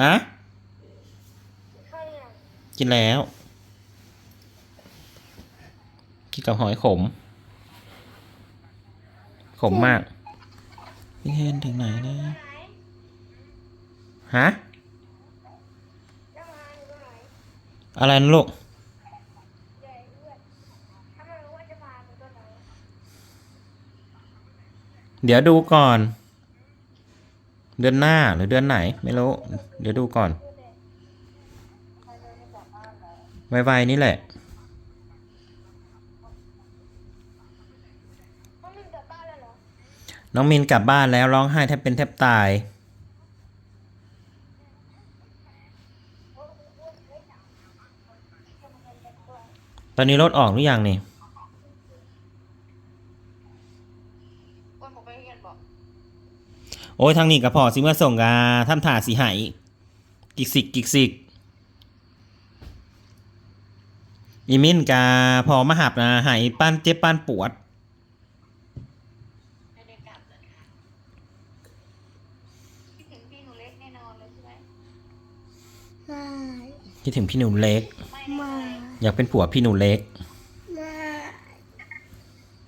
ฮะข้าวเหนียวกินแล้ว กินกับหอยขม ขมมากพี่เทนถึงไหนนะไหนฮะน้ำมันอยู่ไหนอะไรนะลูกใหญ่ด้วยถ้ามันรู้ว่าจะมาเป็นตัวไหนเดี๋ยวดูก่อน เดือนหน้าหรือเดือนไหน ไม่รู้ เดี๋ยวดูก่อน ไวๆนี่แหละน้อน้องมินกลับบ้านแล้วร้องไห้แทบเป็นแทบตาย ตอนนี้รถออกหรือยังนี่ อ้วนบอกไปเรียนบอก โอ้ยทางนี้กับพอสิเมื่อส่งกาทำถ่าสีหายกิกสิกกิกสิกอีมินกาพอมาหับนะหายป้านเจ็บป้านปวดไม่ได้กลับเลยค่ะคิดถึงพี่หนูเล็กแน่นอนเลยใช่ไหมไม่คิดถึงพี่หนูเล็กไม่ไม่อยากเป็นผัวพี่หนูเล็กไม่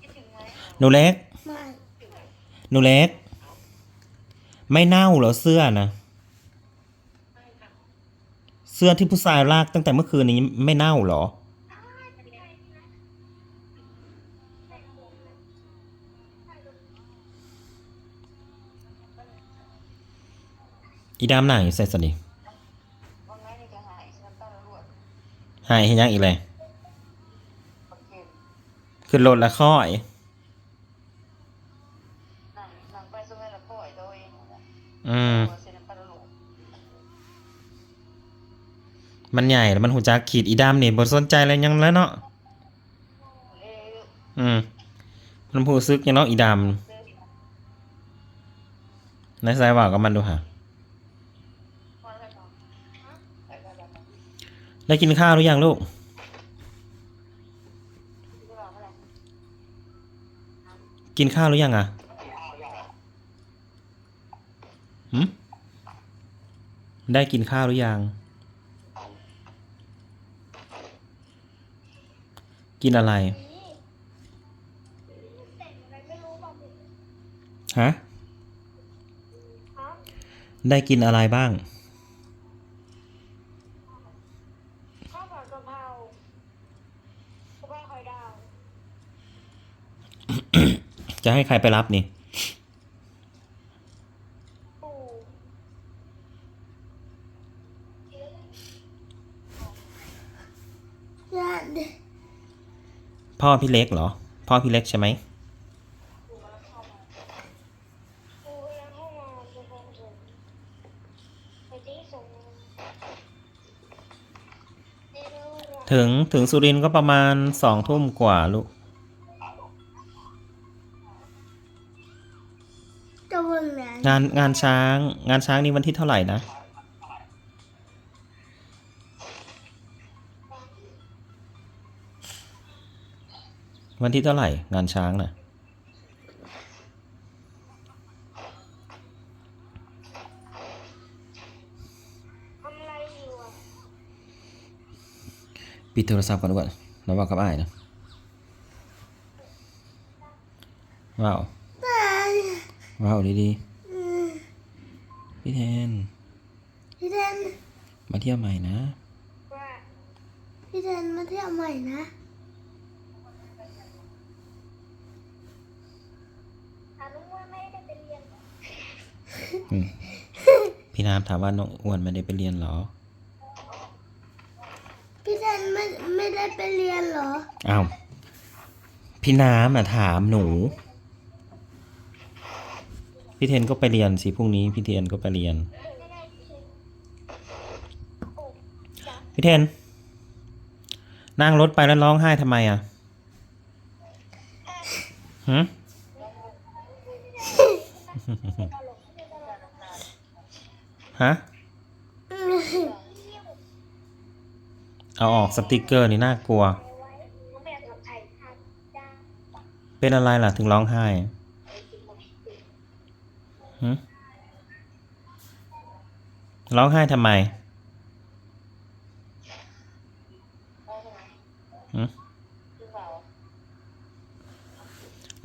คิดถึงไหมหนูเล็กไม่หนูเล็ก ไม่เน่าเหรอเสื้อนะ เสื้อที่ผู้ชายลากตั้งแต่เมื่อคืนนี้ไม่เน่าเหรอ อีดามหนังอยู่ใส่สนิหายฉันต้องรวดหายให้ยังอีกเลยคขึ้นรถละค่อย นั่งนั่งไปสมัยละพ่อยตัวเองนะ อืมตัวเซนปาร์โลมันใหญ่แล้วมันหูจักขีดอีดามนี่บทสนใจอะไรยังแล้วเนาะอืมมันผู้ซึกยังเนาะอีดามเสื้อที่ในสายว่ากับมันดูหะวันอะไรก่อนได้กินข้าวหรือยังลูกกินข้าวหรือยังอะ หืมได้กินข้าวหรือยัง กินอะไรแต่งอะไรไม่รู้บอกเลยฮะฮะ ได้กินอะไรบ้าง ข้าวผัดกะเพรากะเพราไข่ดาว จะให้ใครไปรับนี่ ปู ยัน พ่อพี่เล็กเหรอ พ่อพี่เล็กใช่ไหมปูกำลังเข้ามาปูกำลังเข้ามาจะส่งส่งไปที่ส่งเดี๋ยวเราถึงถึงสุรินทร์ก็ประมาณสองทุ่มกว่าลูกจะวันไหนงานงานช้าง งานช้างนี่วันที่เท่าไหร่นะ วันที่เท่าไหร่งานช้างน่ะทำอะไรอยู่อะปิดโทรศัพท์ก่อนดีกว่าแล้วบอกกับอ้ายนะ ว้าวไม่ว้าวดีอืมๆพี่แทน พี่เทน มาเที่ยวใหม่นะว่าพี่เทนมาเที่ยวใหม่นะ ถามลุงว่าไม่ได้ไปเรียนเหรอ อืม พี่น้ำถามว่าน้องอ้วนไม่ได้ไปเรียนเหรอ พี่เทนไม่ไม่ได้ไปเรียนเหรอ อ้าว พี่น้ำน่ะถามหนู พี่เทนก็ไปเรียนสิพรุ่งนี้ พี่เทนก็ไปเรียนไม่ได้เรียนโอ้จ้ะพี่เทน นั่งรถไปแล้วร้องไห้ทำไมอะหืม ฮะ เอาออกสติกเกอร์นี่น่ากลัว เป็นอะไรล่ะถึงร้องไห้ร้องไห้ทำไม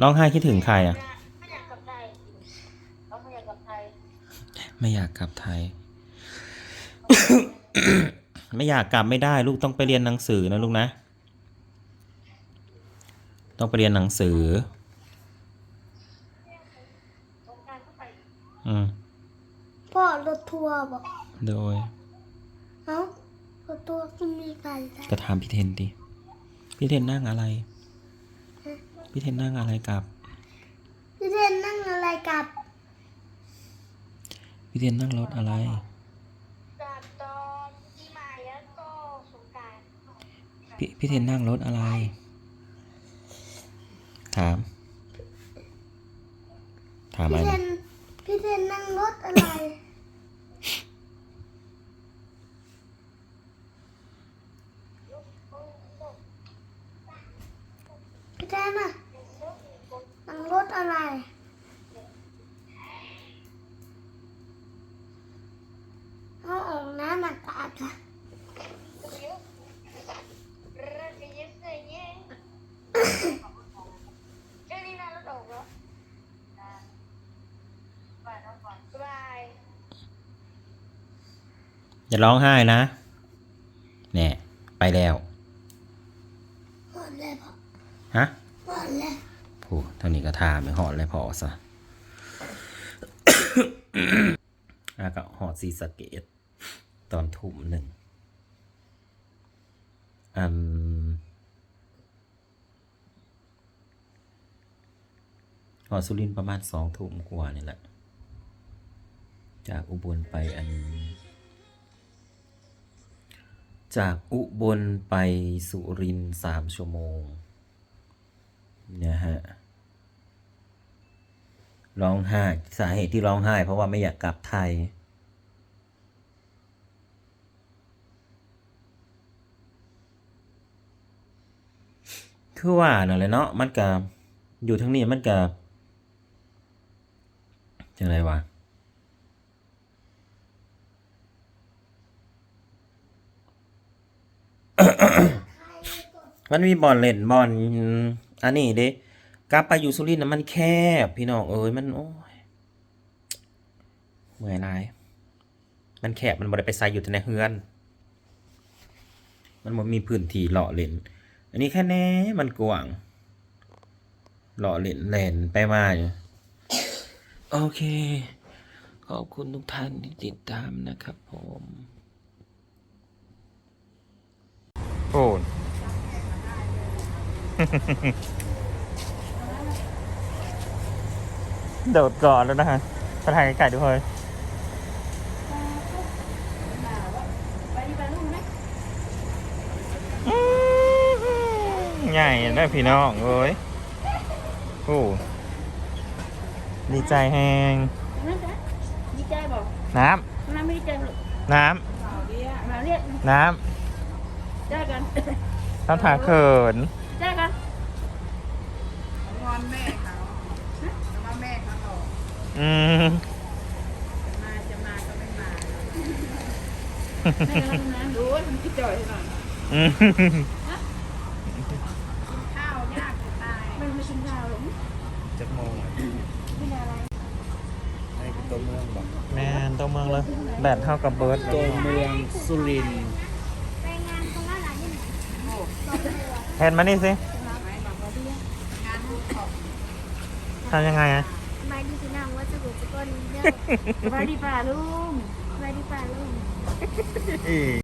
ร้องไห้คิดถึงใครอะ ไทยไม่อยากกลับไทย ไม่อยากกลับไม่ได้ ลูกต้องไปเรียนหนังสือนะลูกนะ ต้องไปเรียนหนังสือสงกรารก็ไปอืมพ่อรถทัวร์บอกโดย เอ้ารถทัวร์ก็มีการใช้ก็ถามพี่เทนดิ พี่เทนนั่งอะไร พี่เทนนั่งอะไรกับ พี่เทนนั่งอะไรกับ พี่เทนนั่งรถอะไรกับตอนปีใหม่แล้วก็สงกรารพี่พี่เทนนั่งรถอะไร ถาม ถามอะไรพี่เทนะนพี่เทนนั่งรถอะไร พี่เทนอะนั่งรถอะไรเอาออกน้ำอากาศค่ะ รักยิ่งเสียเย่แค่นี้น่ารถออกแล้วบายน้องก่อนบาย อย่าร้องไห้นะเนี่ยไปแล้วหอดเลยพ่อฮะหอดเลยโอ้เท่านี้ก็ทาไม่หอดเลยพอซะอะก็หอดสีสะเกต ตอนทุ่มหนึ่งอันหอดสุรินทร์ประมาณสองทุ่มกว่านี่แหละ จากอุบลไปอัน จากอุบลไปสุรินทร์สามชั่วโมงนี่ยฮะร้องไห้สาเหตุที่ร้องไห้ เพราะว่าไม่อยากกลับไทย คือว่านั่นแหละเนาะมันกับอยู่ทั้งนี้มันกับจังไรวะ มันมีบอลเล่นบอลอันนี้เด้กลับไปอยู่สุรินทร์นะมันแคบ พี่น้องเอ้ยมันโอ้ยเมื่อยหลายมันแคบมันบ่ได้ไปใส่อยู่แต่ในเฮือน มันบ่มีพื้นที่เลาะเล่น อันนี้แค่แน่มันกว้างเลาะเล่นเล่นไปมาอยู่โอเค ขอบคุณทุกท่านที่ติดตามนะครับผมโอ้ โดดก่อนแล้วนะฮะไปถ่ายไก่ดูเฮ้ยใหญ่นะพี่น้องเอ้ยโอ้ดีใจแฮงนั่นจ้ะดีใจบอกน้น้ำไม่ดีใจหรอกำน้มาเรียกำน้เจอกันำต้องถาเขินเจอกัน งอนแม่เขาแต่ว่าแม่เขาหลอกอืมมาจะมาก็ไม่มาแม่ก็รับน้ำดูมันคิดจ่อยหน่อยอืมข้าวยากจะตายมันไม่ชิมข้าวหรอกจะโมงอะไม่ได้อะไรแม่นตัวเมืองเลยแบตเท่ากับเบิร์ดตัวเมืองสุรินทร์ไปงานตรงนั้นไหนที่ไหนเห็นมานี่สิ ทำยังไงอะบายดีพี่น้องว่าจะบุกจะก้นเด้อสบายดีป่าลุงบายดีป่าลุงอี